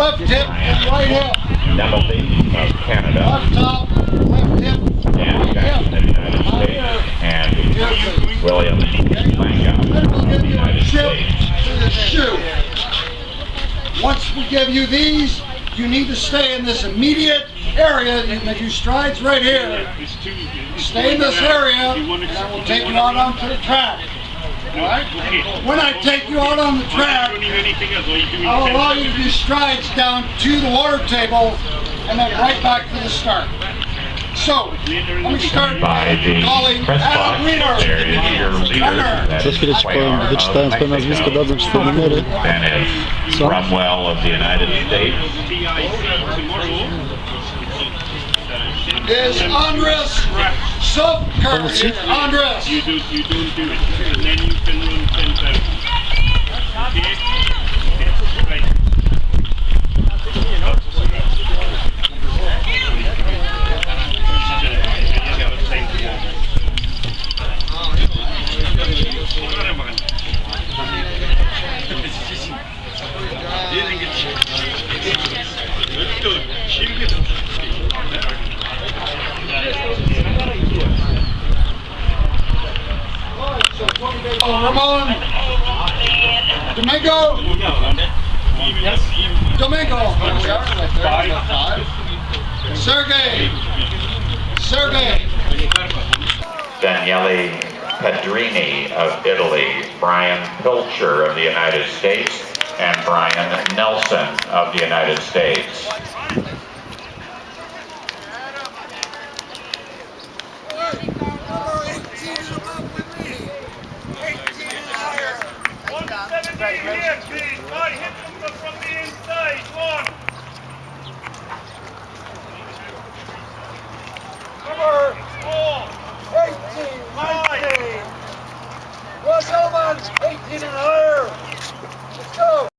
left hip and right hip. Nemelty of uh, Canada, Left top, left hip, Dan Jackson of the United States, and William we'll of give the you a United chip States. to the shoe. Once we give you these, you need to stay in this immediate area. You make your strides right here. Stay in this area, and I will take you out onto the track. Alright? When I take you out on the track, I'll allow you to do strides down to the water table and then right back to the start. So, let me start By the calling press Adam box, Reeder. there is your leader. that Za is chwilę ci powiem, Cuellar wyczytałem of swoje nazwisko, Mexico. dadzą ci te numery. Co? Rumwell of the United States. is Andres Sofker. Pomóc ci? Andres. You do, you don't do it, and then you can run 10,000. Okay? Domingo. Domingo. Five. Sergey. Sergey. Daniele Pedrini of Italy, Brian Pilcher of the United States, and Brian Nelson of the United States. Get in. Let's go.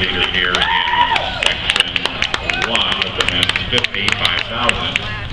Leader here in section one of the men's 50, 5,000.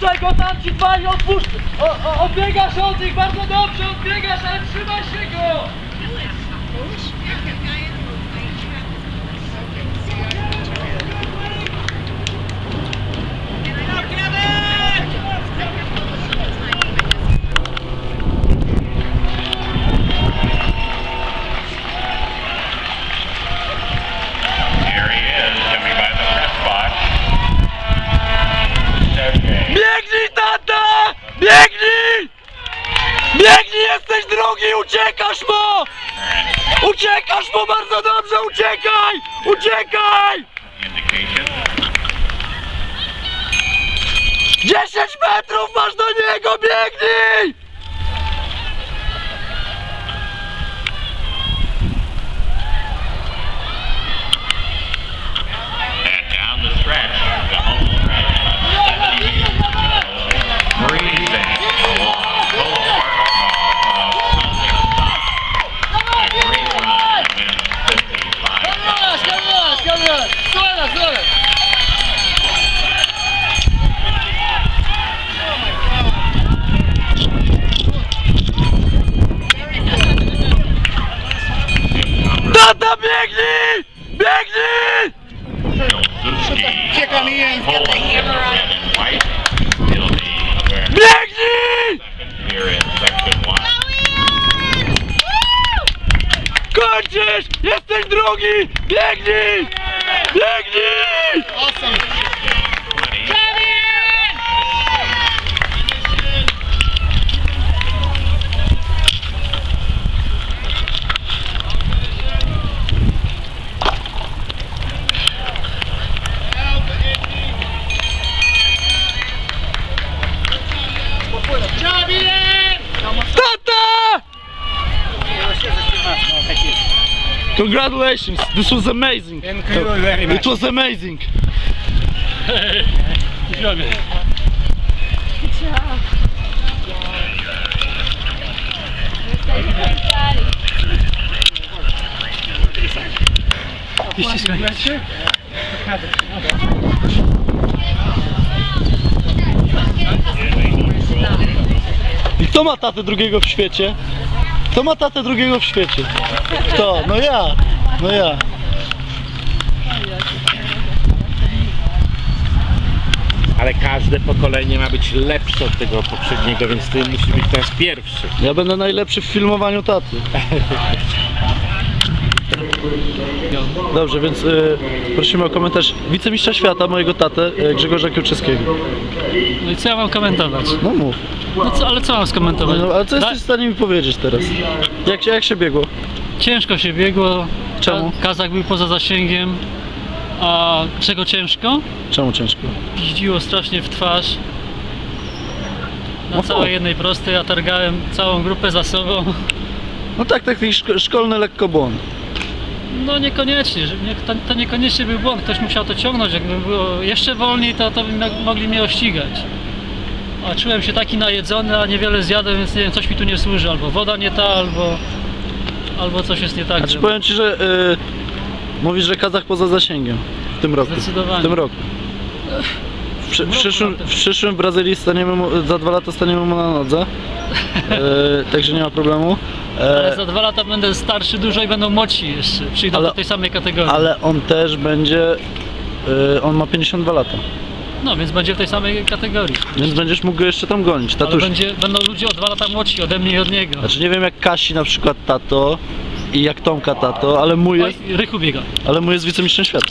Nie odpuszczaj go, tam ci dwa, nie odpuszczaj! O, odbiegasz od nich, bardzo dobrze, odbiegasz, ale trzymaj się go! Jesteś drugi, uciekasz mu! Uciekasz mu, bardzo dobrze, uciekaj! Uciekaj! Indication. 10 metrów masz do niego, biegnij! Biegnij! Biegnij! Congratulations! This was amazing! Thank you very It was amazing! I kto ma tatę drugiego w świecie? Kto ma tatę drugiego w świecie? Kto? No ja! No ja! Ale każde pokolenie ma być lepsze od tego poprzedniego, więc ty musisz być teraz pierwszy. Ja będę najlepszy w filmowaniu taty. Dobrze, więc y, prosimy o komentarz wicemistrza świata, mojego tatę, y, Grzegorza Kiełczyskiego. No i co ja mam komentować? No mów. No co, ale co mam skomentować? No, ale co Da- jesteś w stanie mi powiedzieć teraz? Jak się, jak się biegło? Ciężko się biegło. Czemu? Ka- Kazak był poza zasięgiem. A czego ciężko? Czemu ciężko? Piździło strasznie w twarz. Na Oho. całej jednej prostej, ja targałem całą grupę za sobą. No tak, taki szko- szkolny lekko błąd. No niekoniecznie, że nie, to, to niekoniecznie był błąd, ktoś musiał to ciągnąć, jakby było jeszcze wolniej, to, to by mo- mogli mnie ościgać. A czułem się taki najedzony, a niewiele zjadłem, więc nie wiem, coś mi tu nie służy, albo woda nie ta, albo, albo coś jest nie tak. Znaczy że- powiem ci, że y, mówisz, że Kazach poza zasięgiem w tym roku. Zdecydowanie. W tym roku. W, w, przyszłym, w przyszłym Brazylii staniemy mu, za dwa lata staniemy mu na nodze. E, także nie ma problemu. Ale E, za dwa lata będę starszy dużo i będą młodsi jeszcze. Przyjdą Ale- do tej samej kategorii. ale on też będzie. e, on ma 52 lata. No więc będzie w tej samej kategorii. Więc będziesz mógł go jeszcze tam gonić. Ale Tatuś. będzie, będą ludzie o dwa lata młodsi ode mnie i od niego. Znaczy nie wiem jak Kasi na przykład tato i jak Tomka tato, ale mój Oj, jest, Rychu biega. ale mój jest wicemistrzem świata.